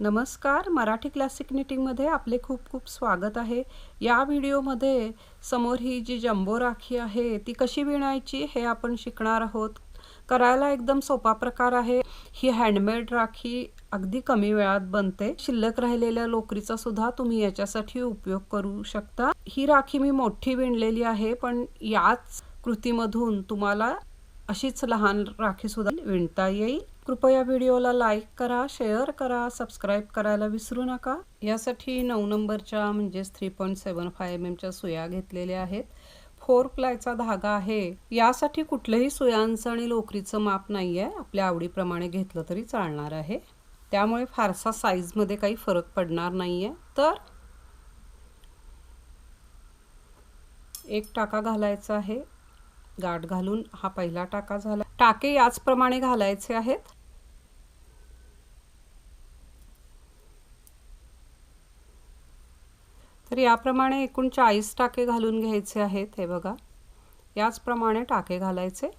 नमस्कार मराठी क्लासिक निटिंगमध्ये आपले खूप खूप स्वागत आहे. या व्हिडिओमध्ये समोर ही जी जम्बो राखी आहे ती कशी विणायची हे आपण शिकणार आहोत. करायला एकदम सोपा प्रकार आहे. ही हँडमेड राखी अगदी कमी वेळात बनते. शिल्लक राहिलेल्या लोकरीचा सुद्धा तुम्ही याच्यासाठी उपयोग करू शकता. ही राखी मी मोठी विणलेली आहे पण याच कृतीमधून तुम्हाला अशीच लहान राखी सुद्धा विणता येईल. कृपया व्हिडिओला लाईक करा शेअर करा सबस्क्राईब करायला विसरू नका. यासाठी नऊ नंबरच्या म्हणजेच three point seven five M एमच्या सुया घेतलेल्या आहेत. फोर प्लायचा धागा आहे. यासाठी कुठलंही सुयांचं आणि लोकरीचं माप नाही आहे आपल्या आवडीप्रमाणे घेतलं तरी चालणार आहे. त्यामुळे फारसा साईजमध्ये काही फरक पडणार नाही आहे तर एक टाका घालायचा आहे. गाठ घालून हा पहिला टाका झाला. टाके याचप्रमाणे घालायचे आहेत. तर याप्रमाणे एकूण चाळीस टाके घालून घ्यायचे आहेत हे बघा. याचप्रमाणे टाके घालायचे.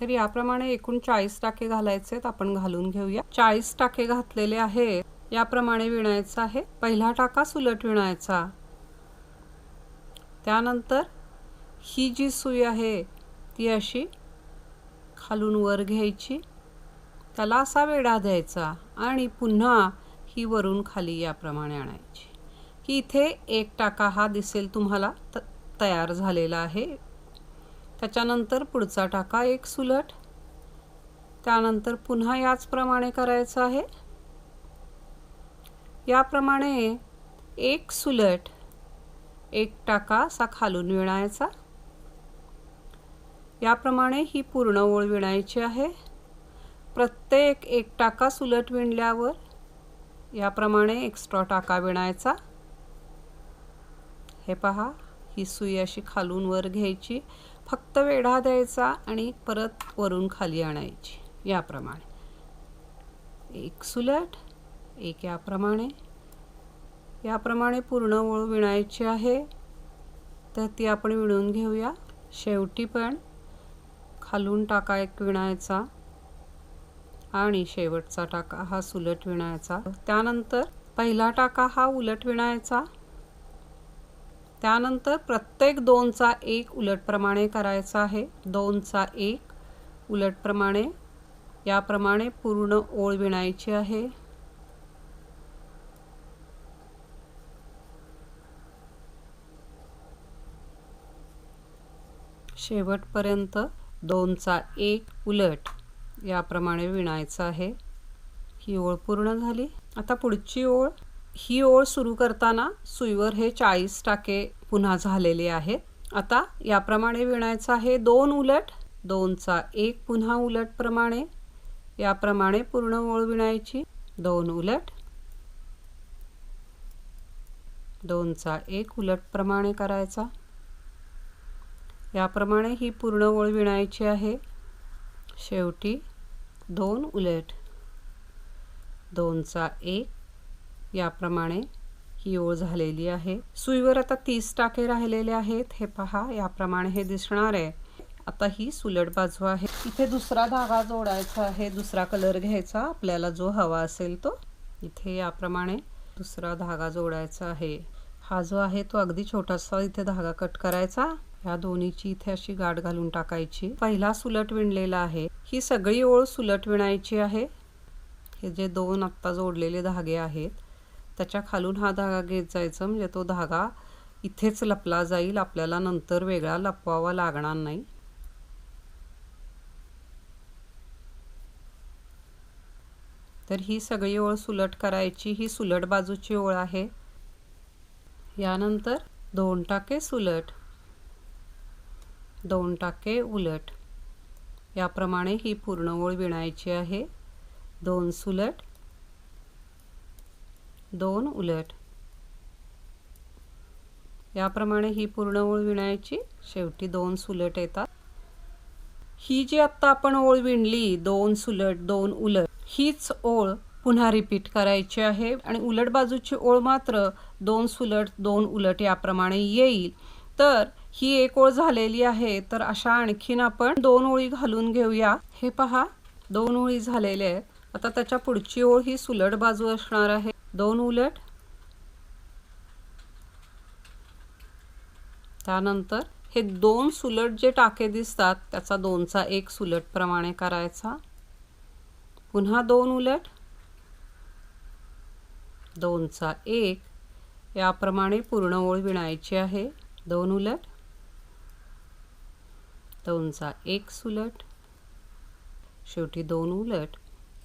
तर याप्रमाणे एकूण चाळीस टाके घालायचे आपण घालून घेऊया. चाळीस टाके घातलेले आहेत याप्रमाणे विणायचं आहे. पहिला टाका सुलट विणायचा. त्यानंतर ही जी सुई आहे ती अशी खालून वर घ्यायची. त्याला असा वेढा द्यायचा आणि पुन्हा ही वरून खाली याप्रमाणे आणायची. की इथे एक टाका हा दिसेल तुम्हाला त तयार झालेला आहे. त्याच्यानंतर पुढचा टाका एक सुलट. त्यानंतर पुन्हा याचप्रमाणे करायचं आहे. याप्रमाणे एक सुलट एक टाका असा खालून विणायचा. याप्रमाणे ही पूर्ण ओळ विणायची आहे. प्रत्येक एक टाका सुलट विणल्यावर याप्रमाणे एक्स्ट्रा टाका विणायचा. हे पहा ही सुई अशी खालून वर घ्यायची. फक्त वेढा द्यायचा आणि परत वरून खाली आणायची. याप्रमाणे. एक सुलट एक याप्रमाणे. याप्रमाणे पूर्ण ओळ विणायची आहे. तर ती आपण विणून घेऊया. शेवटी पण खालून टाका एक विणायचा आणि शेवटचा टाका हा सुलट विणायचा. त्यानंतर पहिला टाका हा उलट विणायचा. त्यानंतर प्रत्येक दोनचा एक उलटप्रमाणे करायचा आहे. दोनचा एक उलटप्रमाणे याप्रमाणे पूर्ण ओळ विणायची आहे. शेवटपर्यंत दोनचा एक उलट याप्रमाणे विणायचं आहे. ही ओळ पूर्ण झाली. आता पुढची ओळ. ही ओळ सुरू करताना सुईवर हे चाळीस टाके पुन्हा झालेले आहेत आता याप्रमाणे विणायचं आहे दोन उलट. दोनचा एक पुन्हा उलटप्रमाणे. याप्रमाणे पूर्ण ओळ विणायची. दोन उलट. दोनचा एक उलटप्रमाणे करायचा. याप्रमाणे ही पूर्ण ओळ विणायची आहे. शेवटी दोन उलट. दोनचा एक. याप्रमाणे ही ओळ झालेली आहे. सुईवर आता तीस टाके राहिलेले आहेत. हे पहा याप्रमाणे हे दिसणार आहे. आता ही सुलट बाजू आहे. इथे दुसरा धागा जोडायचा आहे. दुसरा कलर घ्यायचा. आपल्याला जो हवा असेल तो. इथे याप्रमाणे दुसरा धागा जोडायचा आहे. हा जो आहे तो अगदी छोटासा इथे धागा कट करायचा. ह्या दोन्हीची इथे अशी गाठ घालून टाकायची. पहिला सुलट विणलेला आहे. ही सगळी ओळ सुलट विणायची आहे. हे जे दोन आत्ता जोडलेले धागे आहेत त्याच्या खालून हा धागा घेत जायचा. म्हणजे तो धागा इथेच लपला जाईल. आपल्याला नंतर वेगळा लपवावा लागणार नाही. तर ही सगळी ओळ सुलट करायची. ही सुलट बाजूची ओळ आहे. यानंतर दोन टाके सुलट. दोन टाके उलट. याप्रमाणे ही पूर्ण ओळ विणायची आहे. दोन सुलट. दोन उलट. याप्रमाणे ही पूर्ण ओळ विणायची. शेवटी दोन सुलट येतात. ही जी आत्ता आपण ओळ विणली दोन सुलट दोन उलट हीच ओळ पुन्हा रिपीट करायची आहे आणि उलट बाजूची ओळ मात्र दोन सुलट दोन उलट याप्रमाणे येईल. तर ही एक ओळ झालेली आहे. तर अशा आणखीन आपण दोन ओळी घालून घेऊया. हे पहा दोन ओळी झालेल्या आहेत. आता त्याच्या पुढची ओळ ही सुलट बाजू असणार आहे. दोन उलट. त्यानंतर हे दोन सुलट जे टाके दिसतात त्याचा दोनचा एक सुलट प्रमाणे करायचा. पुन्हा दोन उलट. दोनचा एक. याप्रमाणे पूर्ण ओळ विणायची आहे. दोन उलट. दोनचा एक सुलट शेवटी दोन उलट.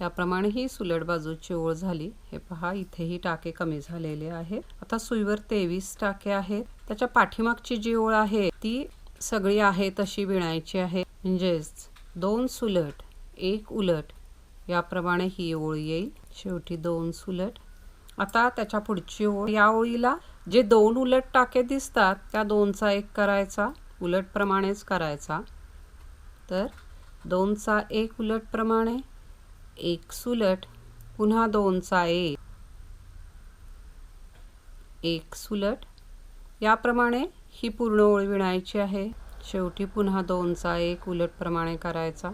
याप्रमाणे ही सुलट बाजूची ओळ झाली. हे पहा इथेही टाके कमी झालेले आहेत. आता सुईवर तेवीस टाके आहेत. त्याच्या पाठीमागची जी ओळ आहे ती सगळी आहे तशी विणायची आहे. म्हणजेच दोन सुलट एक उलट याप्रमाणे ही ओळ येईल. शेवटी दोन सुलट. आता त्याच्या पुढची ओळ या ओळीला जे दोन उलट टाके दिसतात त्या दोनचा एक करायचा. उलट प्रमाणेच करायचा. तर दोनचा एक उलट प्रमाणे एक सुलट पुन्हा दोनचा एक. एक सुलट याप्रमाणे ही पूर्ण ओळ विणायची आहे. शेवटी पुन्हा दोनचा एक उलट प्रमाणे करायचा.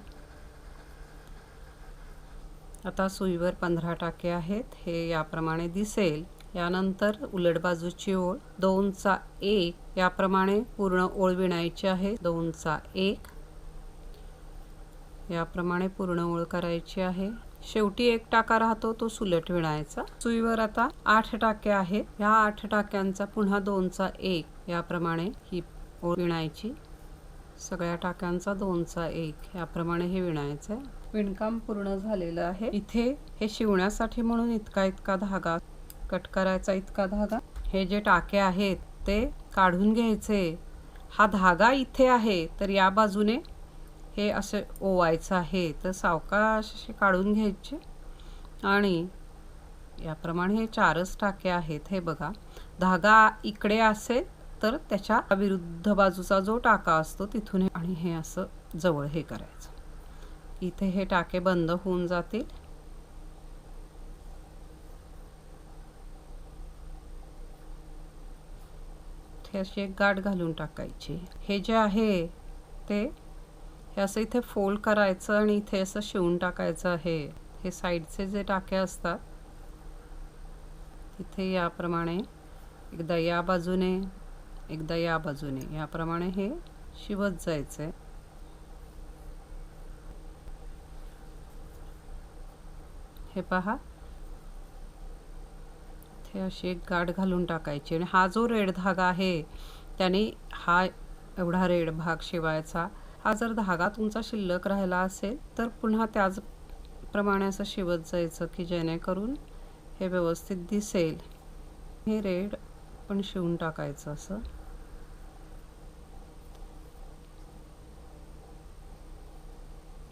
आता सुईवर पंधरा टाके आहेत हे याप्रमाणे दिसेल. यानंतर उलट बाजूची ओळ दोनचा एक याप्रमाणे पूर्ण ओळ विणायची आहे. दोनचा एक याप्रमाणे पूर्ण ओळ करायची आहे. शेवटी एक टाका राहतो तो सुलट विणायचा. सुईवर आता आठ टाके आहेत. ह्या आठ टाक्यांचा पुन्हा दोनचा एक याप्रमाणे ही ओळ विणायची. सगळ्या टाक्यांचा दोनचा एक याप्रमाणे हे विणायचं आहे विणकाम पूर्ण झालेलं आहे. इथे हे शिवण्यासाठी म्हणून इतका इतका धागा कट करायचा इतका धागा. हे जे टाके आहेत ते काढून घ्यायचे. हा धागा इथे आहे तर या बाजूने हे असे ओवायचं आहे. तर सावकाश असे काढून घ्यायचे. आणि याप्रमाणे हे चारच टाके आहेत हे बघा. धागा इकडे असेल तर त्याच्या विरुद्ध बाजूचा जो टाका असतो तिथून आणि हे असं जवळ हे करायचं. इथे हे टाके बंद होऊन जातील. हे अशी एक गाठ घालून टाकायची. हे जे आहे ते हे असं इथे फोल्ड करायचं आणि इथे असं शिवून टाकायचं आहे. हे साईडचे जे टाके असतात तिथे याप्रमाणे एकदा या बाजूने एकदा या बाजूने. याप्रमाणे हे शिवत जायचं. आहे हे पहा. हे अशी एक गाठ घालून टाकायची. आणि हा जो रेड धागा आहे त्याने हा एवढा रेड भाग शिवायचा. हा जर धागा तुमचा शिल्लक राहिला असेल तर पुन्हा त्याच प्रमाणे असं शिवत जायचं की जेणेकरून हे व्यवस्थित दिसेल. हे रेड पण शिवून टाकायचं असं.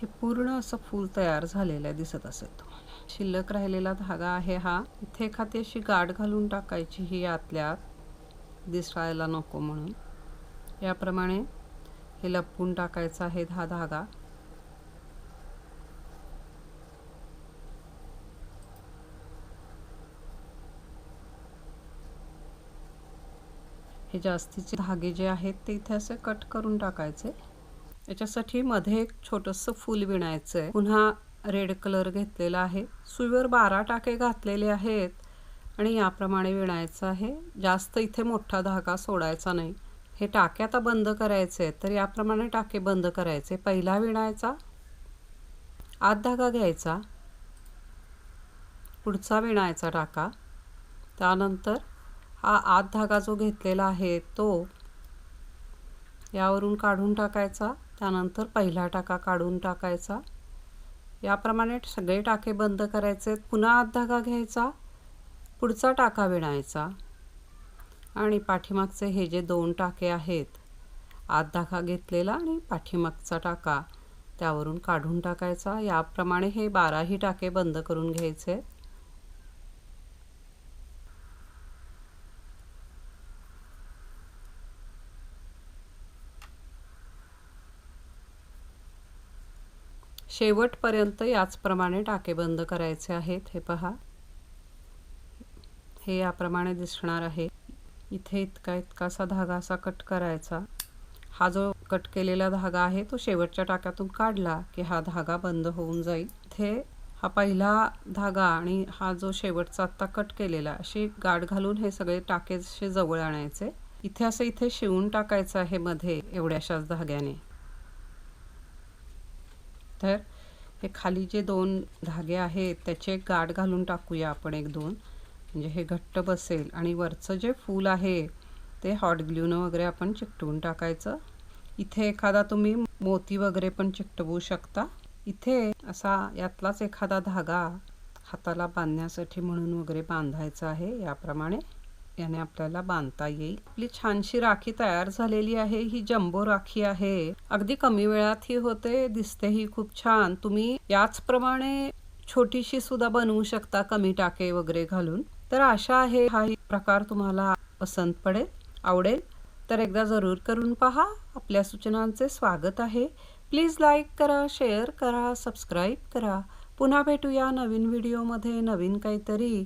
हे पूर्ण असं फूल तयार झालेलं दिसत असेल तुम्हाला. शिल्लक राहिलेला धागा आहे हा. इथे एखादी अशी गाठ घालून टाकायची ही आतल्यात. दिसायला नको म्हणून. याप्रमाणे हे लपवून टाकायचं आहे हा धागा. हे जास्तीचे धागे जे आहेत ते इथे असे कट करून टाकायचे. याच्यासाठी मध्ये एक छोटंसं फूल विणायचं आहे पुन्हा रेड कलर घेतलेला आहे. सुईवर बारा टाके घातलेले आहेत आणि याप्रमाणे विणायचं आहे. जास्त इथे मोठा धागा सोडायचा नाही. हे टाके आता बंद करायचे तर याप्रमाणे टाके बंद करायचे. पहिला विणायचा आत धागा घ्यायचा पुढचा विणायचा टाका. त्यानंतर हा आत धागा जो घेतलेला आहे तो यावरून काढून टाकायचा. त्यानंतर पहिला टाका काढून टाकायचा. याप्रमाणे सगळे टाके बंद करायचे पुन्हा आत धागा घ्यायचा पुढचा टाका विणायचा. आणि पाठीमागचे हे जे दोन टाके आहेत आत धागा घेतलेला आणि पाठीमागचा टाका त्यावरून काढून टाकायचा. याप्रमाणे हे बाराही टाके बंद करून घ्यायचे. शेवटपर्यंत याचप्रमाणे टाके बंद करायचे आहेत. हे पहा. हे याप्रमाणे दिसणार आहे. इथे इतका इतकासा धागा असा कट करायचा. हा जो कट केलेला धागा आहे तो शेवटच्या टाक्यातून काढला की हा धागा बंद होऊन जाईल. इथे हा पहिला धागा आणि हा जो शेवटचा आत्ता कट केलेला अशी गाठ घालून हे सगळे टाकेचे जवळ आणायचे. इथे असं इथे शिवून टाकायचं आहे मध्ये एवढ्याशाच धाग्याने. तर हे खाली जे दोन धागे आहेत त्याचे गाठ घालून टाकूया आपण एक दोन. म्हणजे हे घट्ट बसेल आणि वरचं जे फूल आहे ते हॉट ग्ल्यूनं वगैरे आपण चिकटवून टाकायचं. इथे एखादा तुम्ही मोती वगैरे पण चिकटवू शकता. इथे असा यातलाच एखादा धागा हाताला बांधण्यासाठी म्हणून वगैरे बांधायचा आहे याप्रमाणे. याने आपल्याला बांधता येईल. आपली छानशी राखी तयार झालेली आहे. ही जम्बो राखी आहे. अगदी कमी वेळात ही होते. दिसते ही खूप छान. तुम्ही याचप्रमाणे छोटीशी सुद्धा बनवू शकता कमी टाके वगैरे घालून. तर आशा आहे हा प्रकार तुम्हाला पसंत पडेल आवडेल. तर एकदा जरूर करून पहा. आपल्या सूचनांचे स्वागत आहे. प्लीज लाईक करा शेअर करा सबस्क्राईब करा. पुन्हा भेटूया नवीन व्हिडिओमध्ये नवीन काहीतरी.